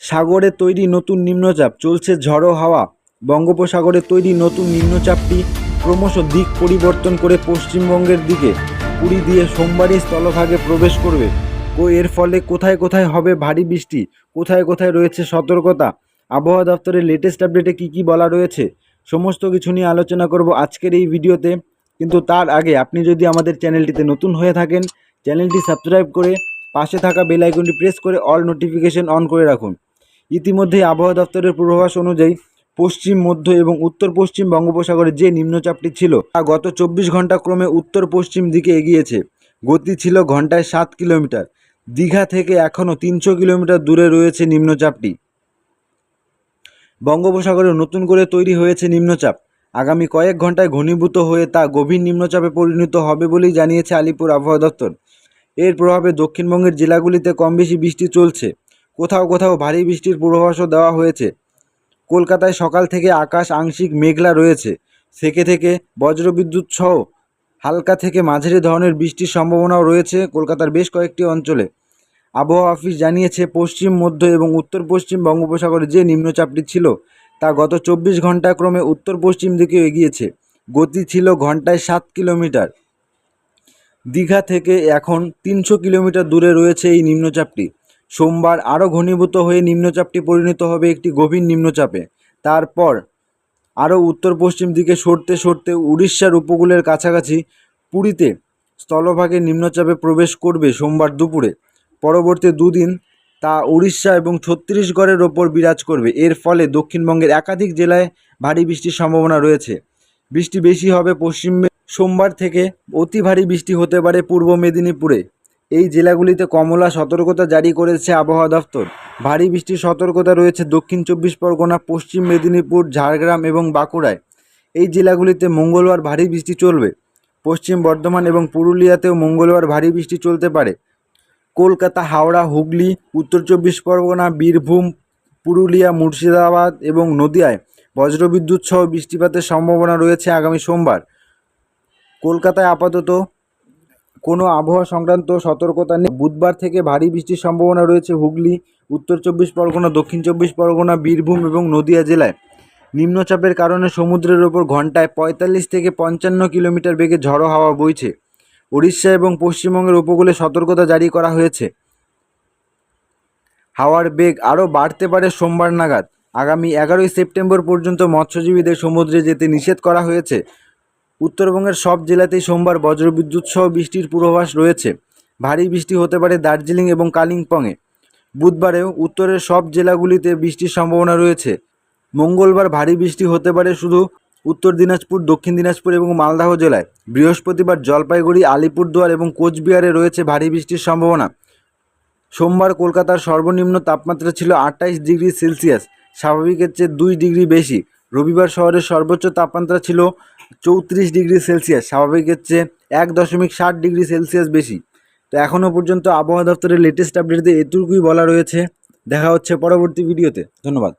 সাগরে তৈরি নতুন নিম্নচাপ, চলছে ঝড়ো হাওয়া। বঙ্গোপসাগরে তৈরি নতুন নিম্নচাপটি ক্রমশ দিক পরিবর্তন করে পশ্চিমবঙ্গের দিকে। পুরী দিয়ে সোমবারই স্থলভাগে প্রবেশ করবে। ও এর ফলে কোথায় কোথায় হবে ভারী বৃষ্টি? কোথায় কোথায় রয়েছে সতর্কতা? আবহাওয়া দপ্তরের লেটেস্ট আপডেটে কী কী বলা রয়েছে? সমস্ত কিছু নিয়ে আলোচনা করব আজকের এই ভিডিওতে। কিন্তু তার আগে আপনি যদি আমাদের চ্যানেলটিতে নতুন হয়ে থাকেন, চ্যানেলটি সাবস্ক্রাইব করে পাশে থাকা বেল আইকনটি প্রেস করে অল নোটিফিকেশন অন করে রাখুন। ইতিমধ্যেই আবহাওয়া দপ্তরের পূর্বাভাস অনুযায়ী পশ্চিম, মধ্য এবং উত্তর পশ্চিম বঙ্গোপসাগরে যে নিম্নচাপটি ছিল, তা গত চব্বিশ ঘণ্টা ক্রমে উত্তর পশ্চিম দিকে এগিয়েছে। গতি ছিল ঘন্টায় সাত কিলোমিটার। দীঘা থেকে এখনও তিনশো কিলোমিটার দূরে রয়েছে নিম্নচাপটি। বঙ্গোপসাগরে নতুন করে তৈরি হয়েছে নিম্নচাপ। আগামী কয়েক ঘন্টায় ঘনীভূত হয়ে তা গভীর নিম্নচাপে পরিণত হবে বলেই জানিয়েছে আলিপুর আবহাওয়া দপ্তর। এর প্রভাবে দক্ষিণবঙ্গের জেলাগুলিতে কম বেশি বৃষ্টি চলছে। কোথাও কোথাও ভারী বৃষ্টির পূর্বাভাসও দেওয়া হয়েছে। কলকাতায় সকাল থেকে আকাশ আংশিক মেঘলা রয়েছে। থেকে থেকে বজ্রবিদ্যুৎ সহ হালকা থেকে মাঝারি ধরনের বৃষ্টির সম্ভাবনাও রয়েছে কলকাতার বেশ কয়েকটি অঞ্চলে। আবহাওয়া অফিস জানিয়েছে, পশ্চিম, মধ্য এবং উত্তর পশ্চিম বঙ্গোপসাগরে যে নিম্নচাপটি ছিল তা গত চব্বিশ ঘণ্টা ক্রমে উত্তর পশ্চিম দিকে এগিয়েছে। গতি ছিল ঘন্টায় সাত কিলোমিটার। দীঘা থেকে এখন তিনশো কিলোমিটার দূরে রয়েছে এই নিম্নচাপটি। সোমবার আরও ঘনীভূত হয়ে নিম্নচাপটি পরিণত হবে একটি গভীর নিম্নচাপে। তারপর আরও উত্তর পশ্চিম দিকে সরতে সরতে উড়িষ্যার উপকূলের কাছাকাছি পুরীতে স্থলভাগে নিম্নচাপে প্রবেশ করবে সোমবার দুপুরে। পরবর্তী দুদিন তা উড়িষ্যা এবং ছত্তিশগড়ের ওপর বিরাজ করবে। এর ফলে দক্ষিণবঙ্গের একাধিক জেলায় ভারী বৃষ্টির সম্ভাবনা রয়েছে। বৃষ্টি বেশি হবে পশ্চিম সোমবার থেকে অতি ভারী বৃষ্টি হতে পারে পূর্ব মেদিনীপুরে। এই জেলাগুলিতে কমলা সতর্কতা জারি করেছে আবহাওয়া দফতর ভারী বৃষ্টির সতর্কতা রয়েছে দক্ষিণ চব্বিশ পরগনা, পশ্চিম মেদিনীপুর, ঝাড়গ্রাম এবং বাঁকুড়ায়। এই জেলাগুলিতে মঙ্গলবার ভারী বৃষ্টি চলবে। পশ্চিম বর্ধমান এবং পুরুলিয়াতেও মঙ্গলবার ভারী বৃষ্টি চলতে পারে। কলকাতা, হাওড়া, হুগলি, উত্তর চব্বিশ পরগনা, বীরভূম, পুরুলিয়া, মুর্শিদাবাদ এবং নদিয়ায় বজ্রবিদ্যুৎ সহ বৃষ্টিপাতের সম্ভাবনা রয়েছে আগামী সোমবার। কলকাতায় আপাতত কোনো আবহাওয়া সংক্রান্ত সতর্কতা নেই। বুধবার থেকে ভারী বৃষ্টির সম্ভাবনা রয়েছে হুগলি, উত্তর চব্বিশ পরগনা, দক্ষিণ চব্বিশ পরগনা, বীরভূম এবং নদিয়া জেলায়। নিম্নচাপের কারণে সমুদ্রের ওপর ঘন্টায় পঁয়তাল্লিশ থেকে পঞ্চান্ন কিলোমিটার বেগে ঝড়ো হাওয়া বইছে। উড়িষ্যা এবং পশ্চিমবঙ্গের উপকূলে সতর্কতা জারি করা হয়েছে। হাওয়ার বেগ আরও বাড়তে পারে সোমবার নাগাদ। আগামী এগারোই সেপ্টেম্বর পর্যন্ত মৎস্যজীবীদের সমুদ্রে যেতে নিষেধ করা হয়েছে। উত্তরবঙ্গের সব জেলাতেই সোমবার বজ্রবিদ্যুৎ সহ বৃষ্টির পূর্বাভাস রয়েছে। ভারী বৃষ্টি হতে পারে দার্জিলিং এবং কালিম্পংয়ে। বুধবারেও উত্তরের সব জেলাগুলিতে বৃষ্টির সম্ভাবনা রয়েছে। মঙ্গলবার ভারী বৃষ্টি হতে পারে শুধু উত্তর দিনাজপুর, দক্ষিণ দিনাজপুর এবং মালদাহ জেলায়। বৃহস্পতিবার জলপাইগুড়ি, আলিপুরদুয়ার এবং কোচবিহারে রয়েছে ভারী বৃষ্টির সম্ভাবনা। সোমবার কলকাতার সর্বনিম্ন তাপমাত্রা ছিল আটাইশ ডিগ্রি সেলসিয়াস। স্বাভাবিকের চেয়ে দুই ডিগ্রি বেশি। রবিবার শহরের সর্বোচ্চ তাপমাত্রা ছিল চৌত্রিশ ডিগ্রি সেলসিয়াস স্বাভাবিকের চেয়ে এক দশমিক ষাট ডিগ্রি সেলসিয়াস বেশি। তো এখনও পর্যন্ত আবহাওয়া দপ্তরের লেটেস্ট আপডেটে এটুকুই বলা রয়েছে। দেখা হচ্ছে পরবর্তী ভিডিওতে। ধন্যবাদ।